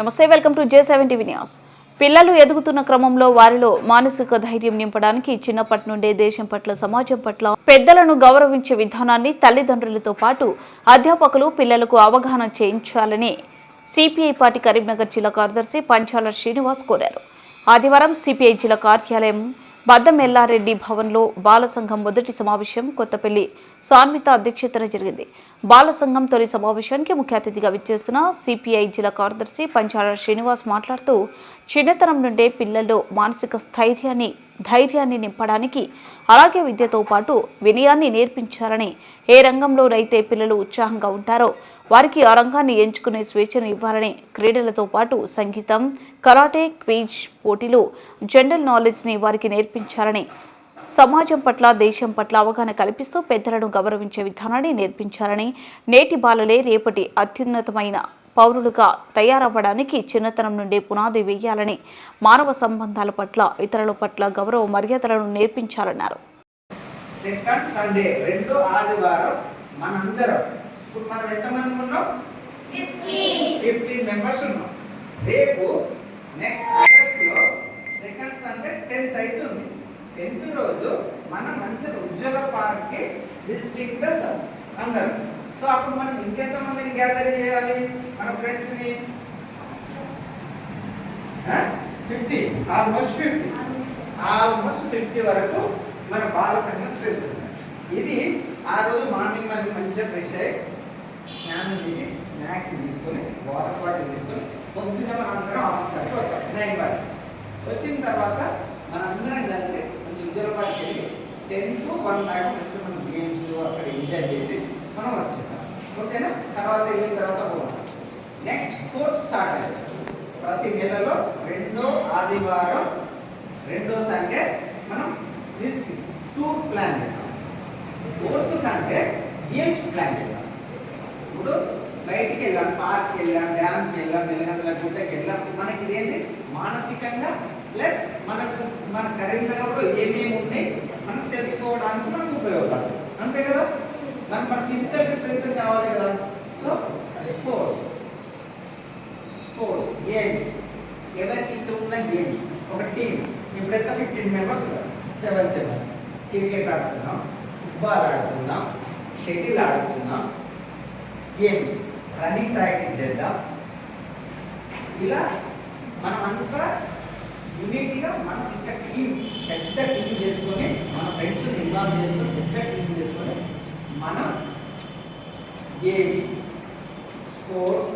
నమస్తే welcome to J seven TV news. పిల్లలు ఎదుగుతున్న క్రమంలో వారిలో మానసిక ధైర్యం నింపడానికి చిన్నప్పటి నుండే దేశం పట్ల సమాజం పట్ల పెద్దలను గౌరవించే విధానాన్ని తల్లిదండ్రులతో పాటు అధ్యాపకులు పిల్లలకు అవగాహన చేయించాలని సిపిఐ పార్టీ కరీంనగర్ జిల్లా కార్యదర్శి పంచాల శ్రీనివాస్ కోరారు. ఆదివారం సిపిఐ జిల్లా కార్యాలయం బద్దం ఎల్లారెడ్డి భవన్లో బాల సంఘం మొదటి సమావేశం కొత్తపల్లి సాన్విత అధ్యక్షతన జరిగింది. బాల సంఘం తొలి సమావేశానికి ముఖ్య అతిథిగా విచ్చేస్తున్న సిపిఐ జిల్లా కార్యదర్శి పంచాల శ్రీనివాస్ మాట్లాడుతూ చిన్నతనం నుండే పిల్లల్లో మానసిక స్థైర్యాన్ని ధైర్యాన్ని నింపడానికి అలాగే విద్యతో పాటు వినయాన్ని నేర్పించాలని ఏ రంగంలోనైతే పిల్లలు ఉత్సాహంగా ఉంటారో వారికి ఆ రంగాన్ని ఎంచుకునే స్వేచ్ఛను ఇవ్వాలని క్రీడలతో పాటు సంగీతం కరాటే క్విజ్ పోటీలు జనరల్ నాలెడ్జ్ని వారికి నేర్పించాలని సమాజం పట్ల దేశం పట్ల అవగాహన కల్పిస్తూ పెద్దలను గౌరవించే విధానాన్ని నేర్పించాలని నేటి బాలలే రేపటి అత్యున్నతమైన పౌరులుగా తయారవ్వడానికి చిన్నతనం నుండే పునాది వేయాలని మానవ సంబంధాల పట్ల ఇతరుల పట్ల గౌరవ మర్యాదలను నేర్పించాలన్నారు. సెకండ్ సండే రెండో ఆదివారం మనందరం ఇప్పుడు మనం ఎంతమంది ఉన్నాం? ఫిఫ్టీన్ మెంబర్స్ ఉన్నాం. రేపు నెక్స్ట్ సెకండ్ సండే టెన్త్ అవుతుంది. టెన్త్ రోజు మనం మంచిగా ఉజ్వల పార్క్కి విజిటింగ్ వెళ్తాం. అందరం. సో అప్పుడు మనం ఇంకెంతమందిని గ్యాదర్ చేయాలి? మన ఫ్రెండ్స్ని fifty almost fifty almost fifty వరకు మన బాల సంఘం స్ట్రెంత్ ఇది ఆ రోజు మార్నింగ్ మనకి మంచిగా ఫ్రెష్ అయ్యి స్నానం చేసి స్నాక్స్ తీసుకొని వాటర్ బాటిల్ తీసుకొని పొద్దున్న మనం అందరం ఆఫీస్ దాకా వస్తాం. నైన్ వరకు. వచ్చిన తర్వాత మనందరం కలిసి కొంచెం ఉజ్వల పార్క్ వెళ్ళి టెన్ టు వన్ దాకా మంచి మనం గేమ్స్ అక్కడ ఎంజాయ్ చేసి మనం వచ్చేద్దాం. ఓకేనా? తర్వాత వెళ్ళిన తర్వాత పోవాలి నెక్స్ట్ ఫోర్త్ సాటర్డే ప్రతి నెలలో రెండో ఆదివారం రెండో సండే మనం లిస్ట్ టూర్ ప్లాన్ చేద్దాం. ఫోర్త్ సండే గేమ్స్ ప్లాన్ చేద్దాం. ఇప్పుడు బయటికి వెళ్ళాం పార్క్కి వెళ్ళాం డ్యామ్కి వెళ్ళాం వెళ్ళిన గుట్టకి వెళ్ళాం మనకి ఇదేంటి మానసికంగా ప్లస్ మన మన మన కరీంనగర్లో ఏమేమి ఉన్నాయి? మనం తెలుసుకోవడానికి మనకు ఉపయోగపడుతుంది అంతే కదా? మనకు మన ఫిజికల్ స్ట్రెంత్ కావాలి కదా. సో స్పోర్ట్స్ స్పోర్ట్స్ గేమ్స్ ఎవరికి ఇష్టం ఉన్న గేమ్స్ ఒక టీం ఇప్పుడైతే? Fifteen members seven seven cricket ఆడుతున్నాం ఫుట్బాల్ ఆడుతున్నాం షటిల్ ఆడుతున్నాం గేమ్స్ రన్నింగ్ ప్రాక్టీస్ చేద్దాం. ఇలా మనం అంతా యూనిట్గా మనం ఇంకా టీం పెద్ద టీం చేసుకొని మన ఫ్రెండ్స్ ఇన్వాల్వ్ చేసుకొని పెద్ద టీం చేసుకొని మనం గేమ్స్ స్పోర్ట్స్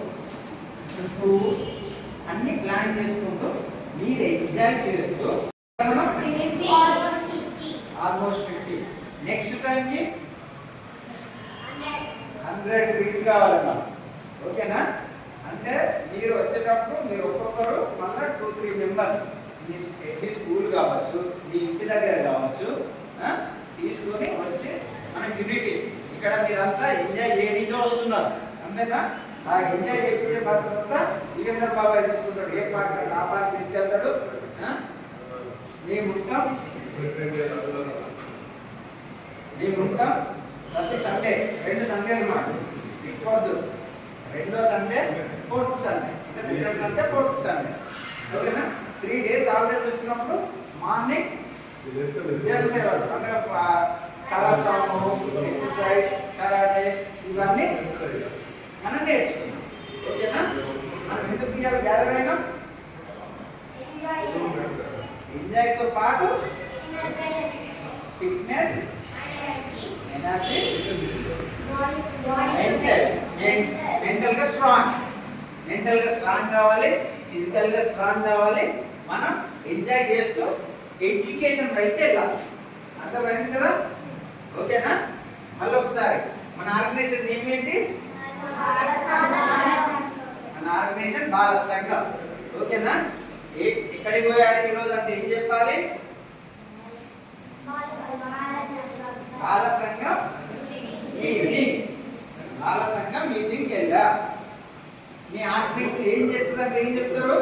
టూర్స్ అన్ని ప్లాన్ చేసుకుంటూ మీరు ఎంజాయ్ చేస్తూ ఆల్మోస్ట్ ఫిఫ్టీ నెక్స్ట్ టైంకి హండ్రెడ్ వీక్స్ కావాలన్నా ఓకేనా? అంటే మీరు వచ్చేటప్పుడు మీరు ఒక్కొక్కరు మళ్ళీ టూ త్రీ మెంబర్స్ మీ స్కూల్ కావచ్చు మీ ఇంటి దగ్గర కావచ్చు తీసుకొని వచ్చి మన యూనిటీ ఇక్కడ మీరంతా ఎంజాయ్ చేయడానికి వస్తున్నారు. అంతేనా? ఆ ఎంజాయ్ చేయించే బాధ్యత వీరేంద్ర బాబాయ్ తీసుకుంటాడు. ఏ పాట ఆ పార్క్ తీసుకెళ్తాడు. ఆ? మేము ఉంటాం. మేము ప్రతి సండే రెండు సండేలు మాట ఎక్కువద్దు రెండో సండే ఫోర్త్ సండే అంటే సెకండ్ సండే ఫోర్త్ సండే ఓకేనా? త్రీ డేస్ హాలిడేస్ వచ్చినప్పుడు మార్నింగ్ జనసేవలు అంటే కళాశ్రమము ఎక్సర్సైజ్ కరాటే ఇవన్నీ మనం నేర్చుకున్నాం. ఓకేనా? మనం ఎందుకు ఇవాళ గ్యాదర్ అయినాం? ఎంజాయ్తో పాటు ఫిట్నెస్ ఎనర్జీ మెంటల్గా స్ట్రాంగ్ మెంటల్గా స్ట్రాంగ్ కావాలి ఫిజికల్గా స్ట్రాంగ్ కావాలి. మనం ఎంజాయ్ చేస్తూ ఎడ్యుకేషన్ వైపు వెళ్ళాలి. అర్థమైంది కదా? ఓకేనా? మళ్ళీ ఒకసారి. మన ఆర్గనైజేషన్ నేమ్ ఏంటి? మన ఆర్గనైజేషన్ బాల సంఘం. ఓకేనా? ఎక్కడికి పోయాలి ఈరోజు అంటే ఏం చెప్పాలి? బాల సంఘం బాల సంఘం మీటింగ్కి వెళ్ళా మీ ఆర్గనైజేషన్ ఏం చేస్తుందంటే ఏం చెప్తారు?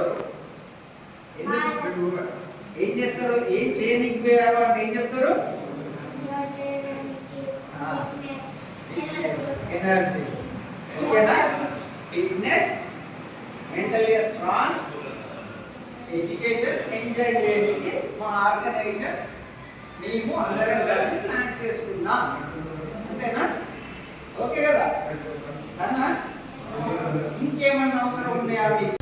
ఏం చేస్తారు? ఏం చేయనికి పోయారు అంటే ఏం చెప్తారు? ఎనర్జీ. ఓకేనా? Fitness mentally strong education enjoy చేయడానికి మా ఆర్గనైజేషన్ మేము అందరం కలిసి ప్లాన్ చేసుకున్నాం అంతేనా? ఓకే కదా? అన్నా? ఇంకేమన్నా అవసరం ఉన్నాయా మీకు?